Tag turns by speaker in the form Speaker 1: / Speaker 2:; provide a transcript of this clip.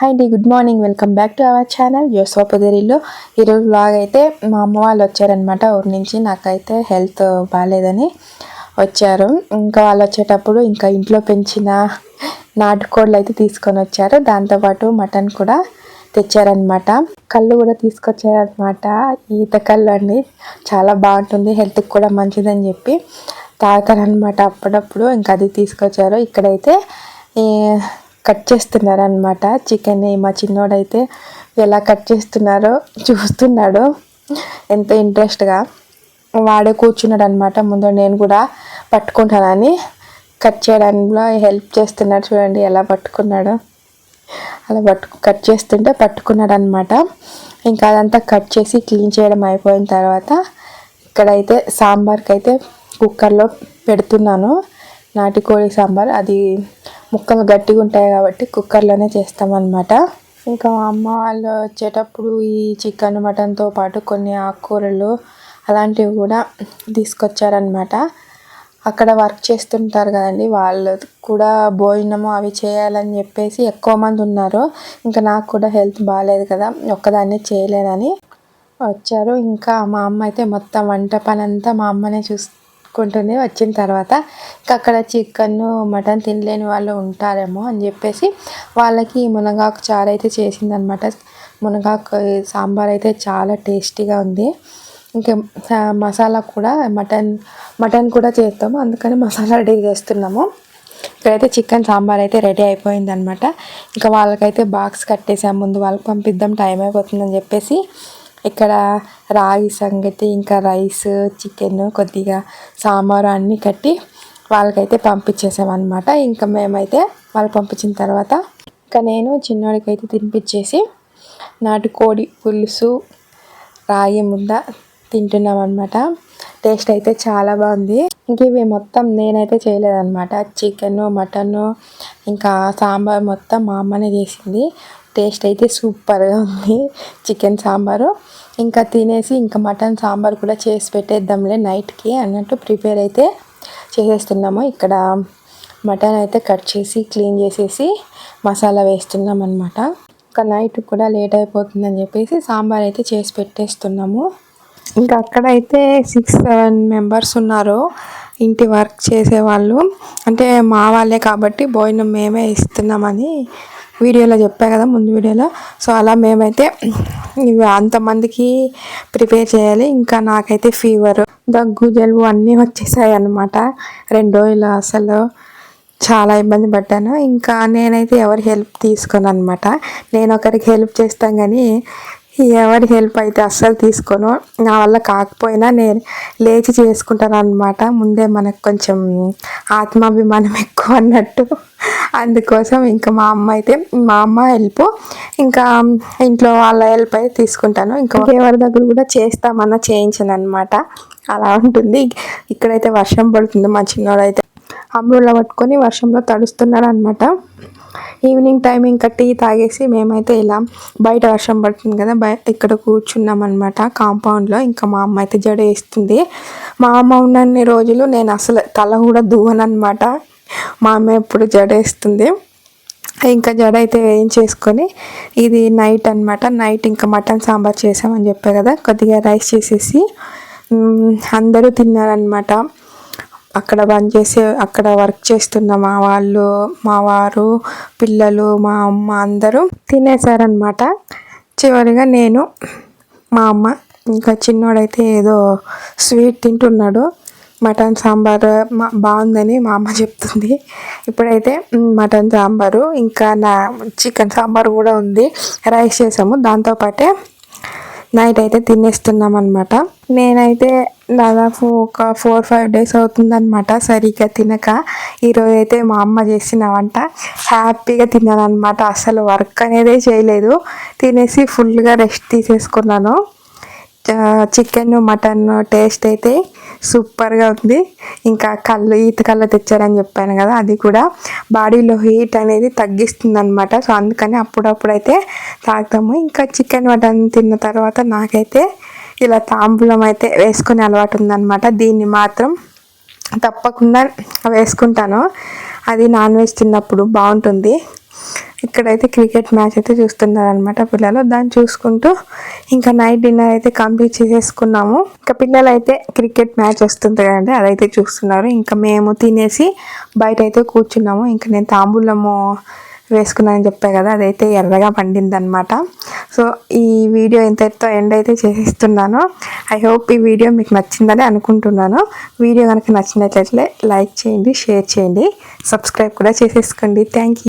Speaker 1: Hi అండి good morning welcome back to our channel యోసోపగిరిలో ఈరోజు blog అయితే మా అమ్మ వాళ్ళు వచ్చారనమాట ఊరి నుంచి. నాకైతే హెల్త్ బాగాలేదని వచ్చారు. ఇంకా వాళ్ళు వచ్చేటప్పుడు ఇంకా ఇంట్లో పెంచిన నాటుకోళ్ళు అయితే తీసుకొని వచ్చారు. దాంతోపాటు మటన్ కూడా తెచ్చారనమాట కళ్ళు కూడా తీసుకొచ్చారనమాట ఈత కళ్ళు అండి చాలా బాగుంటుంది. హెల్త్కి కూడా మంచిదని చెప్పి తాగుతారనమాట అప్పుడప్పుడు. ఇంకా అది తీసుకొచ్చారు. ఇక్కడైతే కట్ చేస్తున్నారు అనమాట చికెన్ మా చిన్నోడైతే ఎలా కట్ చేస్తున్నారో చూస్తున్నాడు. ఎంత ఇంట్రెస్ట్గా. వాడే కూర్చున్నాడు అనమాట ముందు నేను కూడా పట్టుకుంటానని కట్ చేయడంలో హెల్ప్ చేస్తున్నాడు చూడండి ఎలా పట్టుకున్నాడు. అలా పట్టు కట్ చేస్తుంటే పట్టుకున్నాడు అనమాట ఇంకా అదంతా కట్ చేసి క్లీన్ చేయడం అయిపోయిన తర్వాత ఇక్కడైతే సాంబార్కి అయితే కుక్కర్లో పెడుతున్నాను. నాటుకోడి సాంబార్ అది ముక్కలు గట్టిగా ఉంటాయి కాబట్టి కుక్కర్లోనే చేస్తామన్నమాట. ఇంకా మా అమ్మ వాళ్ళు వచ్చేటప్పుడు ఈ చికెన్ మటన్తో పాటు కొన్ని ఆకుకూరలు అలాంటివి కూడా తీసుకొచ్చారనమాట అక్కడ వర్క్ చేస్తుంటారు కదండి వాళ్ళు కూడా భోజనము అవి చేయాలని చెప్పేసి ఎక్కువ మంది ఉన్నారు. ఇంకా నాకు కూడా హెల్త్ బాగాలేదు కదా ఒక్కదాన్నే చేయలేనని వచ్చారు. ఇంకా మా అమ్మ అయితే మొత్తం వంట పని అంతా మా అమ్మనే చూస్ పెట్టుకుంటుంది వచ్చిన తర్వాత అక్కడ చికెన్ మటన్ తినలేని వాళ్ళు ఉంటారేమో అని చెప్పేసి వాళ్ళకి మునగాకు చారు అయితే చేసిందనమాట. మునగాకు సాంబార్ అయితే చాలా టేస్టీగా ఉంది. ఇంకా మసాలా కూడా మటన్ మటన్ కూడా చేస్తాము. అందుకని మసాలా రెడీ చేస్తున్నాము. ఇక్కడైతే చికెన్ సాంబార్ అయితే రెడీ అయిపోయింది అనమాట ఇంకా వాళ్ళకైతే బాక్స్ కట్టేసాము. ముందు వాళ్ళకి పంపిద్దాం టైం అయిపోతుందని చెప్పేసి ఇక్కడ రాగి సంగతి ఇంకా రైస్ చికెన్ కొద్దిగా సాంబారు అన్నీ కట్టి వాళ్ళకైతే పంపించేసామన్నమాట. ఇంకా మేమైతే వాళ్ళు పంపించిన తర్వాత ఇంకా నేను చిన్నోడికైతే అయితే తినిపించేసి నాటుకోడి పులుసు రాగి ముద్ద తింటున్నాం అనమాట టేస్ట్ అయితే చాలా బాగుంది. ఇంక ఇవి మొత్తం నేనైతే చేయలేదన్నమాట. చికెను మటను ఇంకా సాంబార్ మొత్తం మా అమ్మనే చేసింది. టేస్ట్ అయితే సూపర్గా ఉంది. చికెన్ సాంబారు. ఇంకా తినేసి ఇంకా మటన్ సాంబార్ కూడా చేసి పెట్టేద్దాంలే నైట్కి అన్నట్టు ప్రిపేర్ అయితే చేసేస్తున్నాము. ఇక్కడ మటన్ అయితే కట్ చేసి క్లీన్ చేసేసి మసాలా వేస్తున్నాం అనమాట ఇంకా నైట్ కూడా లేట్ అయిపోతుందని చెప్పేసి సాంబార్ అయితే చేసి పెట్టేస్తున్నాము. ఇంకా అక్కడైతే సిక్స్ సెవెన్ మెంబర్స్ ఉన్నారు. ఇంటి వర్క్ చేసేవాళ్ళు. అంటే మా వాళ్ళే కాబట్టి భోజనం మేమే ఇస్తున్నామని వీడియోలో చెప్పా కదా ముందు వీడియోలో. సో అలా మేమైతే ఇవి అంతమందికి ప్రిపేర్ చేయాలి. ఇంకా నాకైతే ఫీవర్ దగ్గు జలుబు అన్నీ వచ్చేసాయి అనమాట రెండు రోజులు అసలు చాలా ఇబ్బంది పడ్డాను. ఇంకా నేనైతే ఎవరి హెల్ప్ తీసుకోను అనమాట నేను ఒకరికి హెల్ప్ చేస్తాను కానీ ఎవరి హెల్ప్ అయితే అస్సలు తీసుకోను. నా వల్ల కాకపోయినా నేను లేచి చేసుకుంటాను అనమాట ముందే మనకు కొంచెం ఆత్మాభిమానం ఎక్కువ అన్నట్టు. అందుకోసం ఇంకా మా అమ్మ అయితే మా అమ్మ హెల్ప్. ఇంకా ఇంట్లో వాళ్ళ హెల్ప్ అయితే తీసుకుంటాను. ఇంకా ఎవరి దగ్గర కూడా చేస్తామన్నా చేయించను అనమాట అలా ఉంటుంది. ఇక్కడైతే వర్షం పడుతుంది. మా చిన్నోడైతే అంబ్రోలా పట్టుకొని వర్షంలో తడుస్తున్నాడు అనమాట ఈవినింగ్ టైం ఇంకా టీ తాగేసి మేమైతే ఇలా బయట వర్షం పడుతుంది కదా బయ ఇక్కడ కూర్చున్నాం అనమాట కాంపౌండ్లో ఇంకా మా అమ్మ అయితే జడ వేస్తుంది. మా అమ్మ ఉన్నన్ని రోజులు నేను అసలు తల కూడా అనమాట మా అమ్మ ఎప్పుడు జడ వేస్తుంది. ఇంకా జడ అయితే వేయించేసుకొని ఇది నైట్ అనమాట నైట్ ఇంకా మటన్ సాంబార్ చేసామని చెప్పా కదా కొద్దిగా రైస్ చేసేసి అందరూ తిన్నారనమాట అక్కడ బంద్ అక్కడ వర్క్ చేస్తున్న మా వాళ్ళు మా వారు పిల్లలు మా అమ్మ అందరూ తినేసారనమాట చివరిగా నేను మా అమ్మ ఇంకా చిన్నోడైతే ఏదో స్వీట్ తింటున్నాడు. మటన్ సాంబార్ బాగుందని మా అమ్మ చెప్తుంది. ఇప్పుడైతే మటన్ సాంబారు ఇంకా నా చికెన్ సాంబార్ కూడా ఉంది. రైస్ చేసాము. దాంతోపాటే నైట్ అయితే తినేస్తున్నాం అనమాట నేనైతే దాదాపు ఒక ఫోర్ ఫైవ్ డేస్ అవుతుందనమాట సరిగ్గా తినక. ఈరోజు అయితే మా అమ్మ చేసిన వంట హ్యాపీగా తిన్నాను అనమాట అసలు వర్క్ అనేది చేయలేదు. తినేసి ఫుల్గా రెస్ట్ తీసేసుకున్నాను. చికెన్ మటన్ టేస్ట్ అయితే సూపర్గా ఉంది. ఇంకా కళ్ళు ఈత కళ్ళు తెచ్చారని చెప్పాను కదా అది కూడా. బాడీలో హీట్ అనేది తగ్గిస్తుంది అనమాట సో అందుకని అప్పుడప్పుడు అయితే తాగుతాము. ఇంకా చికెన్ మటన్ తిన్న తర్వాత నాకైతే ఇలా తాంబూలం అయితే వేసుకునే అలవాటు ఉందన్నమాట. దీన్ని మాత్రం తప్పకుండా వేసుకుంటాను. అది నాన్ వెజ్ తిన్నప్పుడు బాగుంటుంది. ఇక్కడైతే క్రికెట్ మ్యాచ్ అయితే చూస్తున్నారనమాట పిల్లలు. దాన్ని చూసుకుంటూ ఇంకా నైట్ డిన్నర్ అయితే కంప్లీట్ చేసేసుకున్నాము. ఇంకా పిల్లలు అయితే క్రికెట్ మ్యాచ్ వస్తుంది కదండి అదైతే చూస్తున్నారు. ఇంకా మేము తినేసి బయట అయితే కూర్చున్నాము. ఇంకా నేను తాంబూలము వేసుకున్నానని చెప్పా కదా అదైతే ఎర్రగా పండిందనమాట సో ఈ వీడియో ఇంతటితో ఎండ్ అయితే చేసేస్తున్నాను. ఐ హోప్ ఈ వీడియో మీకు నచ్చిందని అనుకుంటున్నాను. వీడియో కనుక నచ్చినట్లయితే లైక్ చేయండి షేర్ చేయండి. సబ్స్క్రైబ్ కూడా చేసేసుకోండి. Thank you.